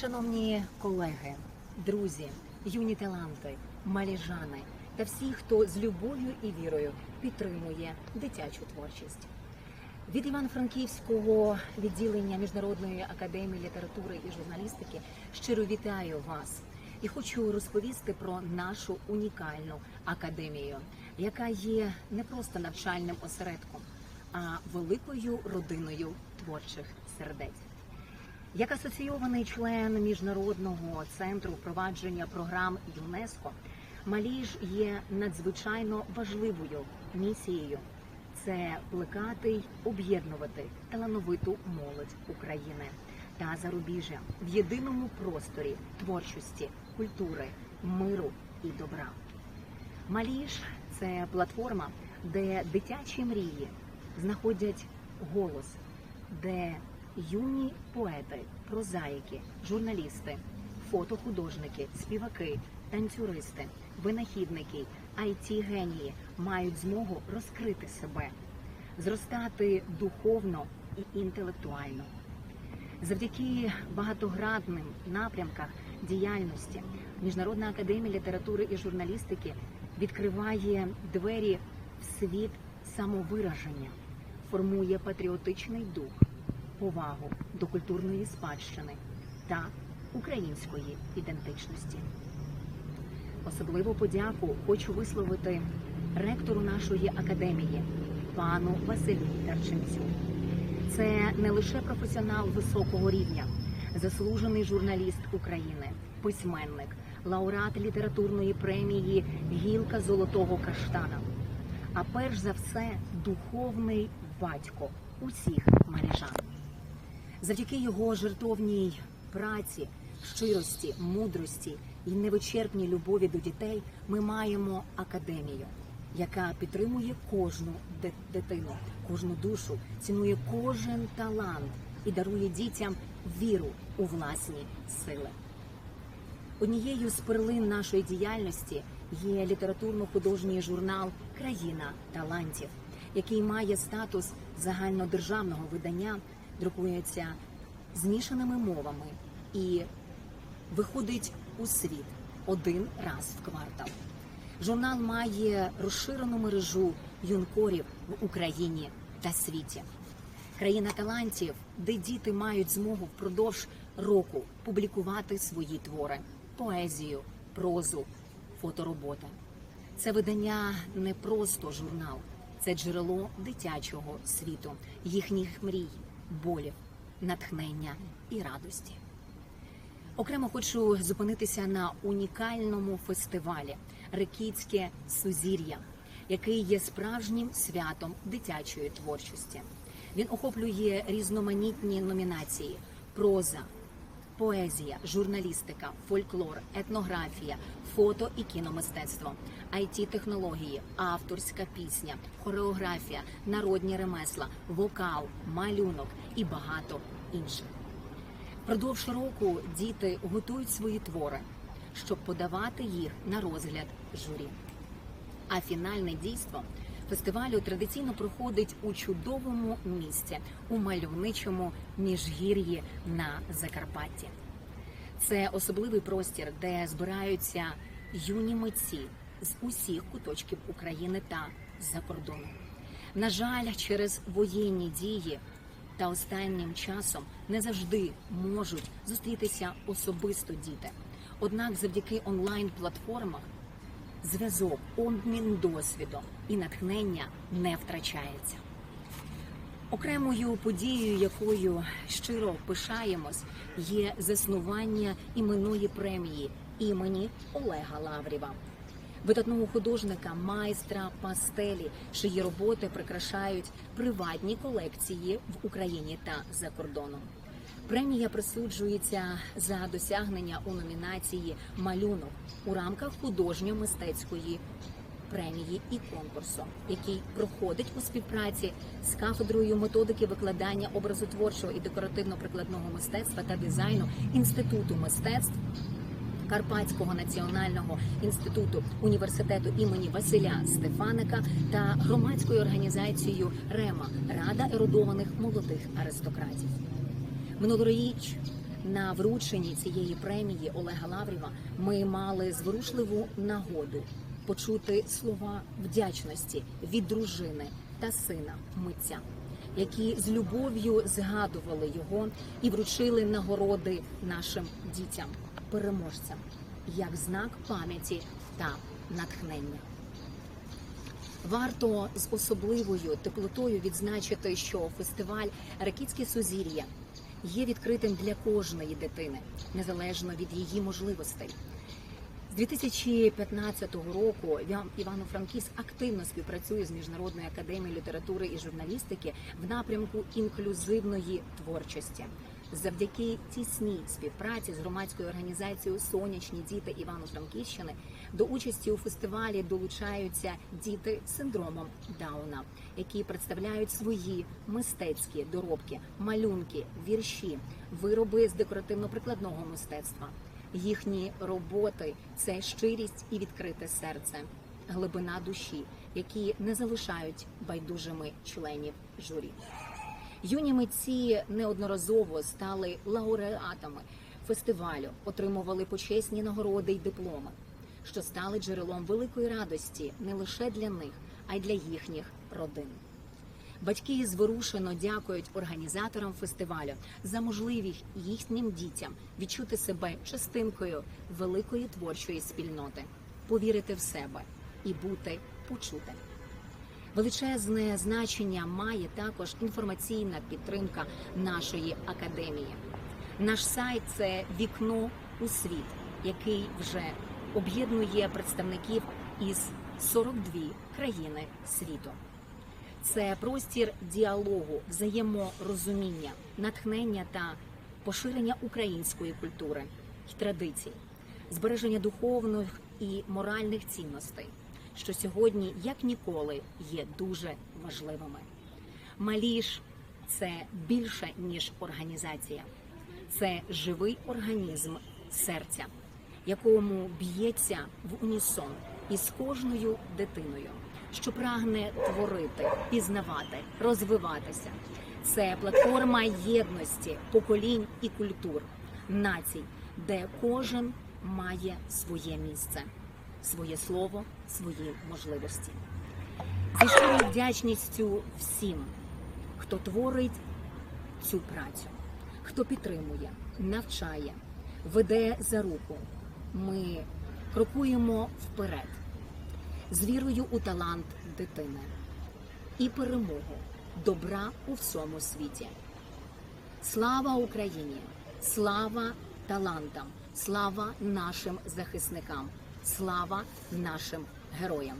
Шановні колеги, друзі, юні таланти, маліжани та всі, хто з любов'ю і вірою підтримує дитячу творчість. Від Івано-Франківського відділення Міжнародної академії літератури і журналістики щиро вітаю вас і хочу розповісти про нашу унікальну академію, яка є не просто навчальним осередком, а великою родиною творчих сердець. Як асоційований член міжнародного центру впровадження програм ЮНЕСКО, Маліж є надзвичайно важливою місією. Це плекати й об'єднувати талановиту молодь України та зарубіжжя в єдиному просторі творчості, культури, миру і добра. Маліж це платформа, де дитячі мрії знаходять голос, де юні поети, прозаїки, журналісти, фотохудожники, співаки, танцюристи, винахідники, it генії мають змогу розкрити себе, зростати духовно і інтелектуально. Завдяки багатоградним напрямках діяльності Міжнародна академія літератури і журналістики відкриває двері в світ самовираження, формує патріотичний дух, повагу до культурної спадщини та української ідентичності. Особливу подяку хочу висловити ректору нашої академії, пану Василю Тарченцю. Це не лише професіонал високого рівня, заслужений журналіст України, письменник, лауреат літературної премії Гілка Золотого Каштана, а перш за все духовний батько усіх маріжан. Завдяки його жертовній праці, щирості, мудрості і невичерпній любові до дітей ми маємо академію, яка підтримує кожну дитину, кожну душу, цінує кожен талант і дарує дітям віру у власні сили. Однією з перлин нашої діяльності є літературно-художній журнал Країна талантів, який має статус загальнодержавного видання, друкується змішаними мовами і виходить у світ один раз в квартал. Журнал має розширену мережу юнкорів в Україні та світі. Країна талантів, де діти мають змогу впродовж року публікувати свої твори, поезію, прозу, фотороботи. Це видання не просто журнал, це джерело дитячого світу, їхніх мрій, болів, натхнення і радості. Окремо хочу зупинитися на унікальному фестивалі Рекітське Сузір'я, який є справжнім святом дитячої творчості. Він охоплює різноманітні номінації: проза, поезія, журналістика, фольклор, етнографія, фото і кіномистецтво, it технології, авторська пісня, хореографія, народні ремесла, вокал, малюнок і багато інших. Впродовж року діти готують свої твори, щоб подавати їх на розгляд журі. А фінальне дійство фестивалю традиційно проходить у чудовому місці у мальовничому міжгір'ї на Закарпатті. Це особливий простір, де збираються юні митці з усіх куточків України та за кордону. На жаль, через воєнні дії та останнім часом не завжди можуть зустрітися особисто діти. Однак, завдяки онлайн-платформах зв'язок, обмін досвідом і натхнення не втрачається. Окремою подією, якою щиро пишаємось, є заснування іменної премії імені Олега Лаврєва, видатного художника, майстра пастелі, чиї роботи прикрашають приватні колекції в Україні та за кордоном. Премія присуджується за досягнення у номінації Малюнок у рамках художньо-мистецької премії і конкурсу, який проходить у співпраці з кафедрою методики викладання образотворчого і декоративно-прикладного мистецтва та дизайну Інституту мистецтв Карпатського національного інституту університету імені Василя Стефаника та громадською організацією Рема Рада ерудованих молодих аристократів. Минулоріч На врученні цієї премії Олега Лаврєва ми мали зворушливу нагоду почути слова вдячності від дружини та сина митця, які з любов'ю згадували його і вручили нагороди нашим дітям, переможцям, як знак пам'яті та натхнення. Варто з особливою теплотою відзначити, що фестиваль Ракітське сузір'я є відкритим для кожної дитини, незалежно від її можливостей. З 2015 року Іван- Івано-Франківськ активно співпрацює з Міжнародною академією літератури і журналістики в напрямку інклюзивної творчості. Завдяки тісній співпраці з громадською організацією Сонячні діти Івано-Франківщини до участі у фестивалі долучаються діти з синдромом Дауна, які представляють свої мистецькі доробки, малюнки, вірші, вироби з декоративно-прикладного мистецтва. Їхні роботи це щирість і відкрите серце, глибина душі, які не залишають байдужими членів журі. Юні митці неодноразово стали лауреатами фестивалю, отримували почесні нагороди й дипломи, що стали джерелом великої радості не лише для них, а й для їхніх родин. Батьки зворушено дякують організаторам фестивалю за можливість їхнім дітям відчути себе частинкою великої творчої спільноти, повірити в себе і бути почутим. Величезне значення має також інформаційна підтримка нашої академії. Наш сайт це вікно у світ, який вже об'єднує представників із 42 країни світу. Це простір діалогу, взаєморозуміння, натхнення та поширення української культури й традицій, збереження духовних і моральних цінностей, що сьогодні, як ніколи, є дуже важливими. Маліш це більше ніж організація, це живий організм серця, якому б'ється в унісон із кожною дитиною, що прагне творити, пізнавати, розвиватися. Це платформа єдності поколінь і культур, націй, де кожен має своє місце, своє слово, свої можливості. Зі щирою вдячністю всім, хто творить цю працю, хто підтримує, навчає, веде за руку. Ми крокуємо вперед з вірою у талант дитини і перемогу добра у всьому світі. Слава Україні! Слава талантам! Слава нашим захисникам! Слава нашим героям!